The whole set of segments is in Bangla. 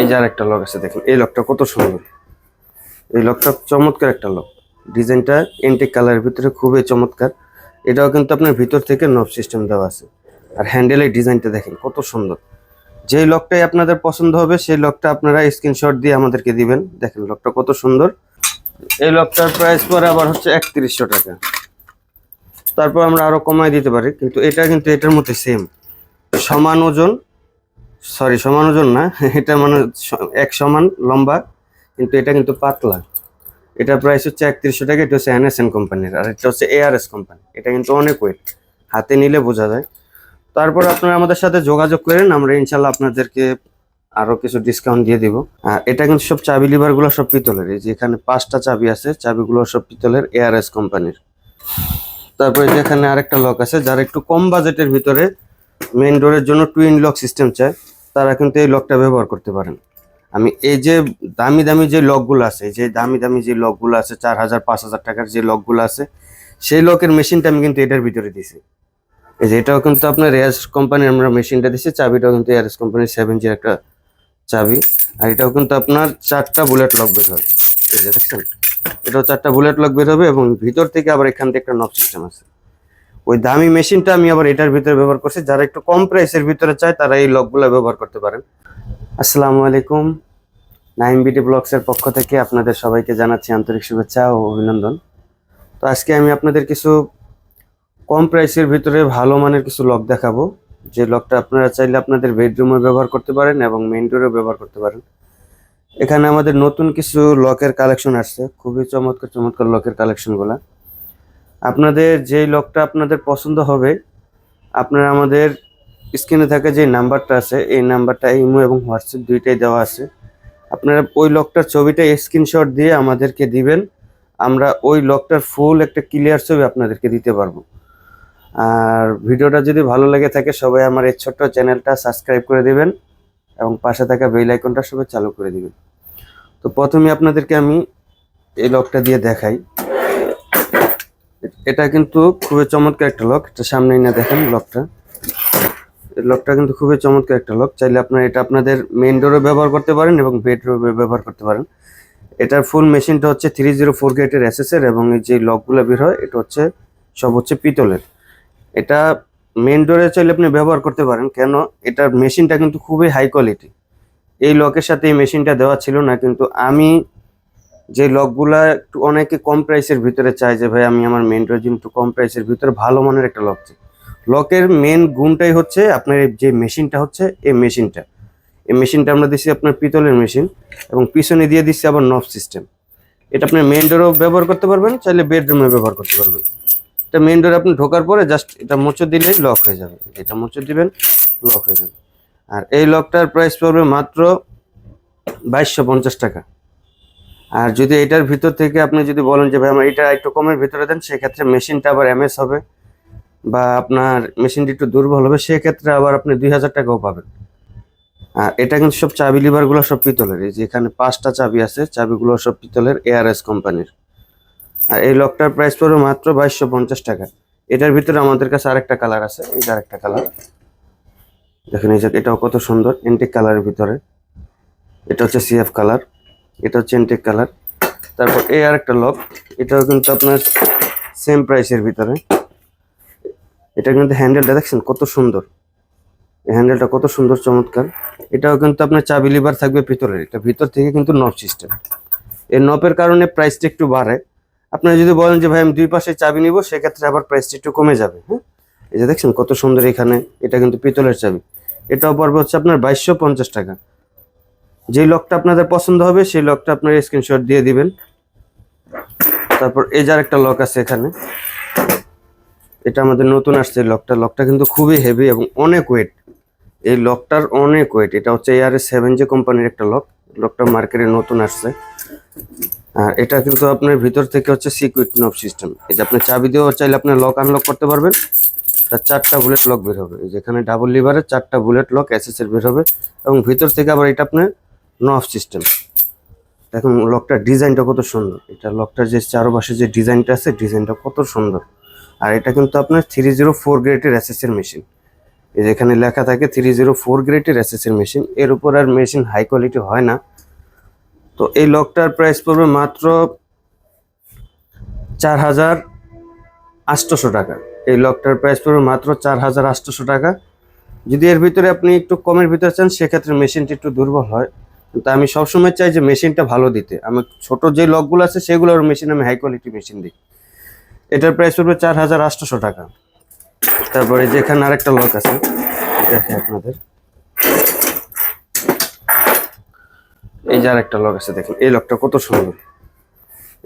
এই যে আর একটা লক আছে দেখেন এই লকটা কত সুন্দর। এই লকটা চমৎকার একটা লক ডিজাইনটা এন্টিক কালারের ভিতরে খুবই চমৎকার। এটাও কিন্তু আপনার ভিতর থেকে নব সিস্টেম দেওয়া আছে। আর হ্যান্ডেলের ডিজাইনটা দেখেন, কত সুন্দর। যেই লকটাই আপনাদের পছন্দ হবে, সেই লকটা আপনারা স্ক্রিনশট দিয়ে আমাদেরকে দিবেন। দেখেন লকটা কত সুন্দর। এই লকটার প্রাইস পরে আবার হচ্ছে একত্রিশশো টাকা। তারপর আমরা আরও কমাই দিতে পারি, কিন্তু এটা কিন্তু এটার মধ্যে সেম সমান ওজন সরি সমান ওজন না, এটা মানে এক সমান লম্বা, কিন্তু এটা কিন্তু পাতলা। এটা প্রাইস হচ্ছে একত্রিশশো টাকা, এটা হচ্ছে এনএসএন কোম্পানির আর এটা হচ্ছে এআরএস কোম্পানি এটা কিন্তু অনেক ওয়েট হাতে নিলে বোঝা যায়। তারপর আপনারা আমাদের সাথে যোগাযোগ করেন, আমরা ইনশাল্লাহ আপনাদেরকে আরও কিছু ডিসকাউন্ট দিয়ে দিব। আর এটা কিন্তু সব চাবি লিভারগুলো সব পিতলের, এই যে এখানে পাঁচটা চাবি আছে, চাবিগুলো সব পিতলের এআরএস কোম্পানির তারপরে যেখানে আরেকটা লক আছে, যারা একটু কম বাজেটের ভিতরে মেইন ডোরের জন্য টুইন লক সিস্টেম চায়। তারা কিন্তু এই লকটা ব্যবহার করতে পারেন। আমি এই যে দামি দামি যে লকগুলো আছে যে দামি দামি যে লকগুলো আছে, চার হাজার, পাঁচ হাজার টাকার যে লকগুলো আছে, সেই লকের মেশিনটা আমি কিন্তু এটার ভিতরে দিছি এই যে এটাও কিন্তু আপনার রেয়াস কোম্পানির আমরা মেশিনটা দিছি চাবিটাও কিন্তু এয়ারএস কোম্পানির সেভেন জির একটা চাবি। আর এটাও কিন্তু আপনার চারটা বুলেট লক বের হবে এই যে দেখছেন, এটাও চারটা বুলেট লক বের হবে এবং ভিতর থেকে আবার এখান থেকে একটা নব সিস্টেম আছে। ওই দামি মেশিনটা আমি আবার এটার ভিতরে ব্যবহার করছি। যারা একটু কম প্রাইসের ভিতরে চায়, তারা এই লকগুলো ব্যবহার করতে পারেন। আসসালামু আলাইকুম। নাইম বিটি ব্লগসের পক্ষ থেকে আপনাদের সবাইকে জানাচ্ছি আন্তরিক শুভেচ্ছা ও অভিনন্দন। তো আজকে আমি আপনাদের কিছু কম প্রাইসের ভিতরে ভালো মানের কিছু লক দেখাবো। যে লকটা আপনারা চাইলে আপনাদের বেডরুমে ব্যবহার করতে পারেন এবং মেইন ডোরেও ব্যবহার করতে পারেন। এখানে আমাদের নতুন কিছু লকের কালেকশন আসছে। খুবই চমৎকার চমৎকার লকের কালেকশনগুলো আপনাদের যেই লকটা আপনাদের পছন্দ হবে, আপনারা আমাদের স্ক্রিনে থাকা যে নাম্বারটা আছে, এই নাম্বারটা ইমো এবং হোয়াটসঅ্যাপ দুইটাই দেওয়া আছে। আপনারা ওই লকটার ছবিটা স্ক্রিনশট দিয়ে আমাদেরকে দিবেন, আমরা ওই লকটার ফুল একটা ক্লিয়ার ছবি আপনাদেরকে দিতে পারব। আর ভিডিওটা যদি ভালো লেগে থাকে, সবাই আমার এই ছোট্ট চ্যানেলটা সাবস্ক্রাইব করে দিবেন এবং পাশে থাকা বেল আইকনটা সবাই চালু করে দিবেন। তো প্রথমে আপনাদেরকে আমি এই লকটা দিয়ে দেখাই। এটা কিন্তু খুবই চমৎকার একটা লক এটা সামনেই না দেখেন লকটা লকটা কিন্তু খুবই চমৎকার একটা লক চাইলে আপনারা এটা আপনাদের মেইন ডোরে ব্যবহার করতে পারেন এবং বেডরুমে ব্যবহার করতে পারেন। এটার ফুল মেশিনটা হচ্ছে থ্রি জিরো ফোর গেটের এসএসের এবং এই যে লকগুলো বের হয়, এটা হচ্ছে সব হচ্ছে পিতলের। এটা মেন ডোরে চাইলে আপনি ব্যবহার করতে পারেন, কেন এটার মেশিনটা কিন্তু খুবই হাই কোয়ালিটি এই লকের সাথে এই মেশিনটা দেওয়া ছিল না, কিন্তু আমি যে লকগুলা একটু অনেকে কম প্রাইসের ভিতরে চাই যে, ভাই, আমি আমার মেন জন্য একটু কম প্রাইসের ভিতরে ভালো মানের একটা লক চাই। লকের মেন গুণটাই হচ্ছে আপনার যে মেশিনটা হচ্ছে, এই মেশিনটা। এই মেশিনটা আমরা দিচ্ছি আপনার পিতলের মেশিন এবং পিছনে দিয়ে দিচ্ছি আবার নব সিস্টেম এটা আপনি মেন ডোরেও ব্যবহার করতে পারবেন, চাইলে বেডরুমে ব্যবহার করতে পারবেন। এটা মেন ডোরে আপনি ঢোকার পরে জাস্ট এটা মোচড় দিলেই লক হয়ে যাবে। এটা মোচড় দিবেন লক হয়ে যাবে। আর এই লকটার প্রাইস পড়বে মাত্র বাইশশো টাকা। আর যদি এটার ভিতর থেকে আপনি যদি বলেন যে, ভাই, আমার এটা একটু কমের ভিতরে দেন, সেক্ষেত্রে মেশিনটা আবার এমএস হবে বা আপনার মেশিনটি একটু দুর্বল হবে, সেক্ষেত্রে আবার আপনি দুই হাজার টাকাও পাবেন। আর এটা কিন্তু সব চাবি লিভারগুলো সব পিতলের, এই যে এখানে পাঁচটা চাবি আছে, চাবিগুলো সব পিতলের এআরএস কোম্পানির। আর এই লকটার প্রাইস পড়বে মাত্র বাইশশো পঞ্চাশ টাকা। এটার ভিতরে আমাদের কাছে আরেকটা কালার আছে, এই আরেকটা কালার। দেখেন এই যে এটাও কত সুন্দর এন্টিক কালারের ভিতরে। এটা হচ্ছে সিএফ কালার। এটা হচ্ছে এন্টিক কালার তারপর এই আরেকটা লক এটাও কিন্তু আপনার সেম প্রাইসের ভিতরে। এটা কিন্তু হ্যান্ডেলটা দেখছেন কত সুন্দর। এই হ্যান্ডেলটা কত সুন্দর, চমৎকার। এটাও কিন্তু আপনার চাবি লিভার থাকবে ভিতরে এটা ভিতর থেকে কিন্তু নব সিস্টেম এই নবের কারণে প্রাইসটা একটু বাড়ে। আপনারা যদি বলেন যে, ভাই, আমি দুই পাশে চাবি নিব, সেক্ষেত্রে আবার প্রাইসটা একটু কমে যাবে হ্যাঁ? এই যে দেখছেন কত সুন্দর এখানে, এটা কিন্তু পিতলের চাবি। এটাও পড়বে হচ্ছে আপনার বাইশশো পঞ্চাশ টাকা। যেই লকটা আপনাদের পছন্দ হবে, সেই লকটা আপনার স্ক্রিনশট দিয়ে দিবেন। তারপর এই একটা লক আছে এখানে। এটা আমাদের নতুন আসছে লকটা লকটা কিন্তু খুবই হেভি এবং অনেক ওয়েট এই লকটার অনেক ওয়েট এটা হচ্ছে এআর এস সেভেন জি কোম্পানির একটা লক লকটা মার্কেটে নতুন আসছে। আর এটা কিন্তু আপনার ভিতর থেকে হচ্ছে সিকুইট নব সিস্টেম এই যে আপনি চাবি দিয়েও চাইলে আপনি লক আনলক করতে পারবেন। তার চারটা বুলেট লক বের হবে। যেখানে ডাবল লিভারের চারটা বুলেট লক এসএস এর বের হবে। এবং ভিতর থেকে আবার এটা আপনার নব সিস্টেম। দেখুন, লকটার ডিজাইনটা কত সুন্দর। এটা লকটার যে চারপাশে যে ডিজাইনটা আছে, ডিজাইনটা কত সুন্দর। আর এটা কিন্তু আপনার থ্রি জিরো ফোর গ্রেডের এর মেশিন এই যেখানে লেখা থাকে থ্রি জিরো ফোর গ্রেডের এসএসের মেশিন এর উপর আর মেশিন হাই কোয়ালিটি হয় না। তো এই লকটার প্রাইস পড়বে মাত্র চার হাজার আটশোশো টাকা। এই লকটার প্রাইস পড়বে মাত্র চার হাজার আটশোশো টাকা। যদি এর ভিতরে আপনি একটু কমের ভিতরে চান, সেক্ষেত্রে মেশিনটি একটু দুর্বল হয়। কিন্তু আমি সবসময় চাই যে মেশিনটা ভালো দিতে। আমি ছোট যে লকগুলো আছে সেগুলোর মেশিন আমি হাই কোয়ালিটি মেশিন দিই। এটার প্রাইস পড়বে চার হাজার আটশোশো টাকা। তারপরে যেখানে আরেকটা লক আছে দেখে আপনাদের। এই যে আরেকটা লক আছে, দেখেন, এই লকটা কত সুন্দর।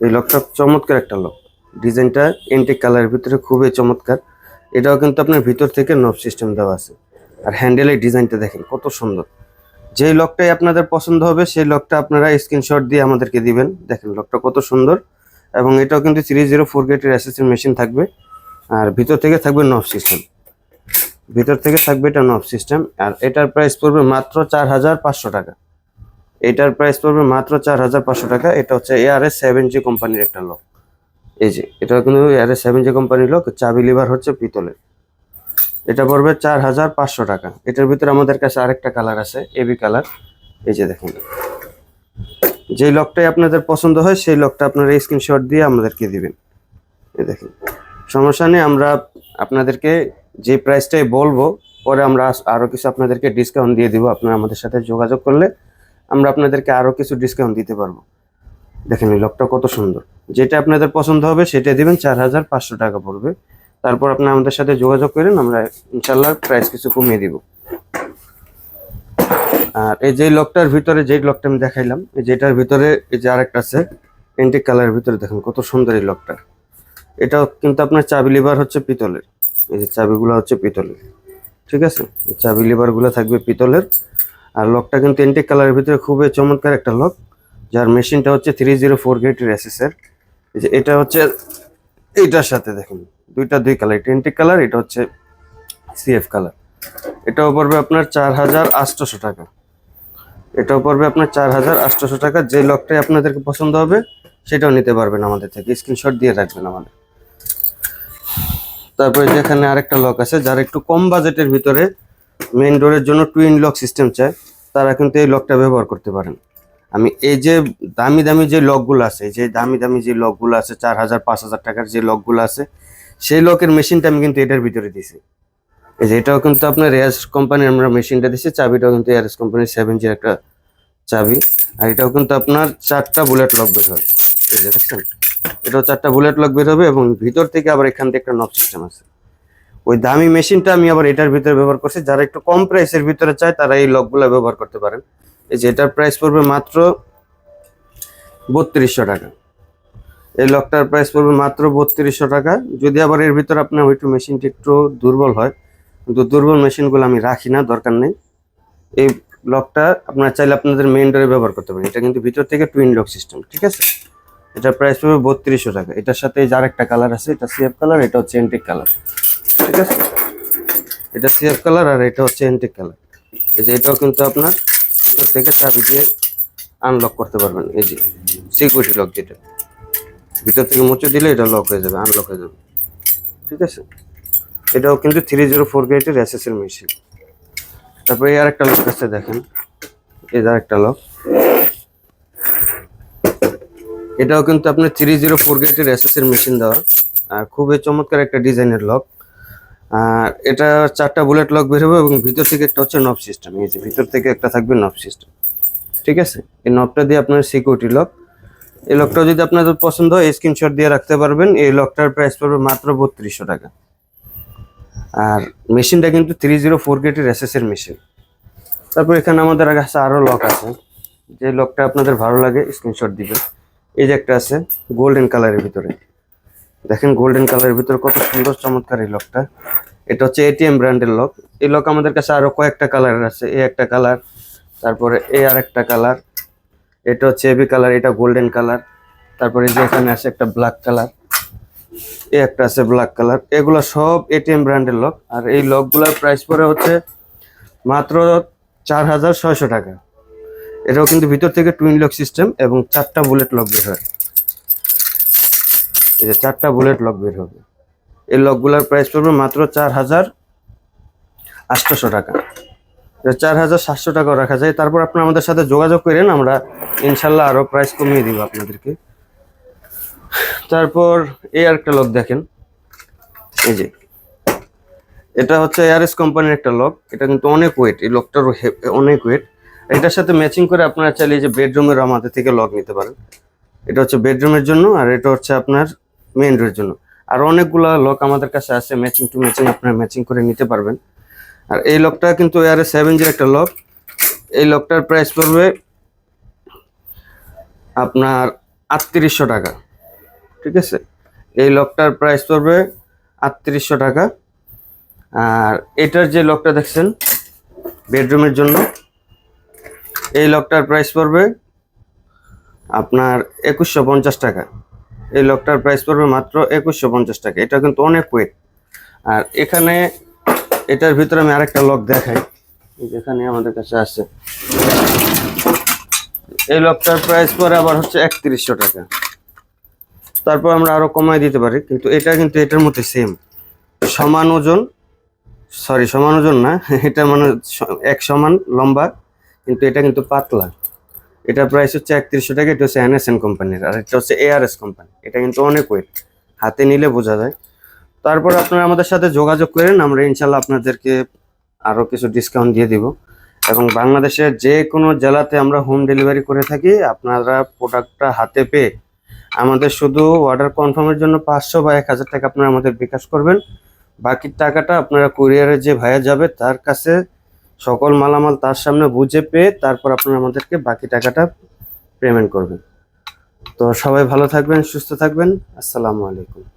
এই লকটা চমৎকার একটা লক ডিজাইনটা এন্টিক কালারের ভিতরে খুবই চমৎকার। এটাও কিন্তু আপনার ভিতর থেকে নব সিস্টেম দেওয়া আছে। আর হ্যান্ডেলের ডিজাইনটা দেখেন, কত সুন্দর। যেই লকটাই আপনাদের পছন্দ হবে, সেই লকটা আপনারা স্ক্রিনশট দিয়ে আমাদেরকে দিবেন। দেখেন, লকটা কত সুন্দর। এবং এটাও কিন্তু থ্রি জিরো ফোর গেটের অ্যাসেসের মেশিন থাকবে। আর ভিতর থেকে থাকবে নব সিস্টেম ভিতর থেকে থাকবে এটা নব সিস্টেম আর এটার প্রাইস পড়বে মাত্র চার হাজার পাঁচশো টাকা। এটার প্রাইস পড়বে মাত্র চার হাজার পাঁচশো টাকা। এটা হচ্ছে এআরএস সেভেন জি কোম্পানির একটা লক এই যে এটা কিন্তু এআরএস সেভেন জি কোম্পানির লক চাবি লিভার হচ্ছে পিতলের। এটা পড়বে চার হাজার পাঁচশো টাকা। এটার ভিতরে আমাদের কাছে আরেকটা কালার আছে এবি কালার এই যে দেখেন। যেই লকটাই আপনাদের পছন্দ হয়, সেই লকটা আপনারা স্ক্রিনশট দিয়ে আমাদেরকে দিবেন। এই দেখেন। সমস্যা নেই, আমরা আপনাদেরকে যে প্রাইসটাই বলব, পরে আমরা আরও কিছু আপনাদেরকে ডিসকাউন্ট দিয়ে দিব। আপনারা আমাদের সাথে যোগাযোগ করলে আমরা আপনাদেরকে আরও কিছু ডিসকাউন্ট দিতে পারব। দেখেন এই লকটা কত সুন্দর। যেটা আপনাদের পছন্দ হবে, সেটা দিবেন চার হাজার পাঁচশো টাকা পড়বে। তারপর আপনি আমাদের সাথে যোগাযোগ করেন, আমরা ইনশাল্লাহ প্রাইস কিছু কমিয়ে দিব। আর এই যে লকটার ভিতরে, যে লকটা আমি দেখাইলাম, এই যেটার ভিতরে, এই যে আরেকটা আছে এন্টিক কালারের ভিতরে দেখেন কত সুন্দর এই লকটা এটাও কিন্তু আপনার চাবি লিভার হচ্ছে পিতলের। এই যে চাবিগুলো হচ্ছে পিতলের। ঠিক আছে? চাবি লিভারগুলো থাকবে পিতলের। আর লকটা কিন্তু এন্টিক কালারের ভিতরে খুবই চমৎকার একটা লক যার মেশিনটা হচ্ছে থ্রি জিরো ফোর গেটের এসএসের এই যে এটা হচ্ছে, এইটার সাথে দেখুন। দুইটা দুই কালার এটা কালার এটা হচ্ছে সিএফ কালার এটাও পড়বে আপনার চার হাজার আটশোশো টাকা। এটাও পড়বে আপনার চার হাজার আটশোশো টাকা, যে লকটাই আপনাদেরকে পছন্দ হবে, সেটাও নিতে পারবেন আমাদের থেকে। স্ক্রিনশট দিয়ে রাখবেন আমাদের। তারপরে যেখানে আরেকটা লক আছে, যারা একটু কম বাজেটের ভিতরে মেইন ডোরের জন্য টুইন লক সিস্টেম চায়, তারা কিন্তু এই লকটা ব্যবহার করতে পারেন। আমি এই যে দামি দামি যে লকগুলো আছে যে দামি দামি যে লকগুলো আছে, চার হাজার, পাঁচ হাজার টাকার যে লকগুলো আছে সেই লকের মেশিনটা আমি কিন্তু এটার ভিতরে দিছি। এই যে এটাও কিন্তু আপনার রেয়াস কোম্পানির আমরা মেশিনটা দিছি, চাবিটাও কিন্তু এয়ারএস কোম্পানির সেভেন জির একটা চাবি। আর এটাও কিন্তু আপনার চারটা বুলেট লক বের হবে। এই যে দেখছেন? এটাও চারটা বুলেট লক বের হবে এবং ভিতর থেকে আবার এখান থেকে একটা নব সিস্টেম আছে। ওই দামি মেশিনটা আমি আবার এটার ভিতরে ব্যবহার করছি। যারা একটু কম প্রাইসের ভিতরে চায়, তারা এই লকগুলো ব্যবহার করতে পারেন। এই যে এটার প্রাইস পড়বে মাত্র বত্রিশশো টাকা। এই লকটার প্রাইস পড়বে মাত্র বত্রিশশো টাকা। যদি আবার এর ভিতরে আপনার ওইটু মেশিনটি একটু দুর্বল হয় কিন্তু দুর্বল মেশিনগুলো আমি রাখি না, দরকার নেই। এই লকটা আপনারা চাইলে আপনাদের মেইন ডোরে ব্যবহার করতে পারেন। এটা কিন্তু ভিতর থেকে টুইন লক সিস্টেম ঠিক আছে? এটার প্রাইস পড়বে বত্রিশশো টাকা। এটার সাথে এই যে আরেকটা কালার আছে, এটা সিএফ কালার এটা হচ্ছে এন্টিক কালার ঠিক আছে? এটা সিএফ কালার আর এটা হচ্ছে এন্টিক কালার এই যে এটাও কিন্তু আপনার ভিতর থেকে চাবি দিয়ে আনলক করতে পারবেন। এই যে সিকিউরিটি লক যেটা। ভিতর থেকে মুছে দিলে এটা লক হয়ে যাবে আনলক হয়ে যাবে। ঠিক আছে? এটাও কিন্তু থ্রি জিরো ফোর গেটের এসএসএল মেশিন তারপরে এই আরেকটা লক আছে, দেখেন। যে আরেকটা লক এটাও কিন্তু আপনার থ্রি জিরো ফোর গেটের এসএসএল মেশিন দেওয়া। আর খুবই চমৎকার একটা ডিজাইনের লক আর এটা চারটা বুলেট লক বের হবে এবং ভিতর থেকে একটা হচ্ছে নব সিস্টেম এই যে ভিতর থেকে একটা থাকবে নব সিস্টেম ঠিক আছে? এই নবটা দিয়ে আপনার সিকিউরিটি লক এই লকটা যদি আপনাদের পছন্দ হয় স্ক্রিনশট দিয়ে রাখতে পারবেন। এই লকটার প্রাইস পড়বে মাত্র বত্রিশশো টাকা। আর মেশিনটা কিন্তু থ্রি জিরো ফোর গেটের এস এর মেশিন তারপর এখানে আমাদের কাছে আরও লক আছে। যে লকটা আপনাদের ভালো লাগে স্ক্রিনশট দিবেন। এই যে একটা আছে গোল্ডেন কালারের ভিতরে। দেখেন গোল্ডেন কালারের ভিতরে কত সুন্দর, চমৎকার এই লকটা এটা হচ্ছে এটিএম ব্র্যান্ডের লক এই লক আমাদের কাছে আরও কয়েকটা কালারের আছে। এই একটা কালার তারপরে এই আর একটা কালার এটা হচ্ছে এবি কালার, এটা গোল্ডেন কালার। তারপরে যে এখানে আছে একটা ব্ল্যাক কালার, এই একটা আছে ব্ল্যাক কালার। এগুলো সব এটিএম ব্র্যান্ডের লক, আর এই লকগুলোর প্রাইস পরে হচ্ছে মাত্র চার হাজার ছয়শো টাকা। এটাও কিন্তু ভিতর থেকে টুইন লক সিস্টেম এবং চারটা বুলেট লক বের হয়। এই যে চারটা বুলেট লক বের হবে। এই লকগুলোর প্রাইস পড়বে মাত্র চার হাজার আটশোশো টাকা। চার হাজার সাতশো টাকাও রাখা যায়। তারপর আপনারা আমাদের সাথে যোগাযোগ করেন, আমরা ইনশাল্লাহ আরও প্রাইস কমিয়ে দিব আপনাদেরকে। তারপর এই আরেকটা লক দেখেন। এই যে, এটা হচ্ছে এআরএস কোম্পানির একটা লক এটা কিন্তু অনেক ওয়েট এই লকটার অনেক ওয়েট এটার সাথে ম্যাচিং করে আপনারা চাইলে যে বেডরুমের আমাদের থেকে লক নিতে পারেন। এটা হচ্ছে বেডরুমের জন্য, আর এটা হচ্ছে আপনার মেইন ডোরের জন্য। আর অনেকগুলো লক আমাদের কাছে আছে ম্যাচিং টু ম্যাচিং আপনারা ম্যাচিং করে নিতে পারবেন। আর এই লকটা কিন্তু এআরএস সেভেন জির একটা লক এই লকটার প্রাইস পড়বে আপনার আটত্রিশশো টাকা। ঠিক আছে? এই লকটার প্রাইস পড়বে আটত্রিশশো টাকা। আর এটার যে লকটা দেখছেন বেডরুমের জন্য, এই লকটার প্রাইস পড়বে আপনার একুশশো পঞ্চাশ টাকা। এই লকটার প্রাইস পড়বে মাত্র একুশশো পঞ্চাশ টাকা। এটা কিন্তু অনেক ওয়েট আর এখানে এটার ভিতরে আমি আরেকটা লক দেখাই। যেখানে আমাদের কাছে আছে। এই লকটার প্রাইস পরে আবার হচ্ছে একত্রিশশো টাকা। তারপর আমরা আরও কমায় দিতে পারি, কিন্তু এটা কিন্তু এটার মধ্যে সেম সমান ওজন সরি সমান ওজন না, এটা মানে এক সমান লম্বা, কিন্তু এটা কিন্তু পাতলা। এটা প্রাইস হচ্ছে একত্রিশশো টাকা, এটা হচ্ছে এনএসএন কোম্পানির আর এটা হচ্ছে এআরএস কোম্পানি এটা কিন্তু অনেক ওয়েট হাতে নিলে বোঝা যায়। তারপর আপনারা আমাদের সাথে যোগাযোগ করেন, আমরা ইনশাল্লাহ আপনাদেরকে আরও কিছু ডিসকাউন্ট দিয়ে দিব। এবং বাংলাদেশের যে কোনো জেলাতে আমরা হোম ডেলিভারি করে থাকি, আপনারা প্রোডাক্টটা হাতে পেয়ে আমাদের শুধু অর্ডার কনফার্মের জন্য পাঁচশো বা এক হাজার টাকা আপনারা আমাদের বিকাশ করবেন। বাকি টাকাটা আপনারা কুরিয়ারে যে ভাইয়া যাবে, তার কাছে সকল মালামাল তার সামনে বুঝে পেয়ে তারপর আপনারা আমাদেরকে বাকি টাকাটা পেমেন্ট করবেন। তো সবাই ভালো থাকবেন, সুস্থ থাকবেন। আসসালামু আলাইকুম।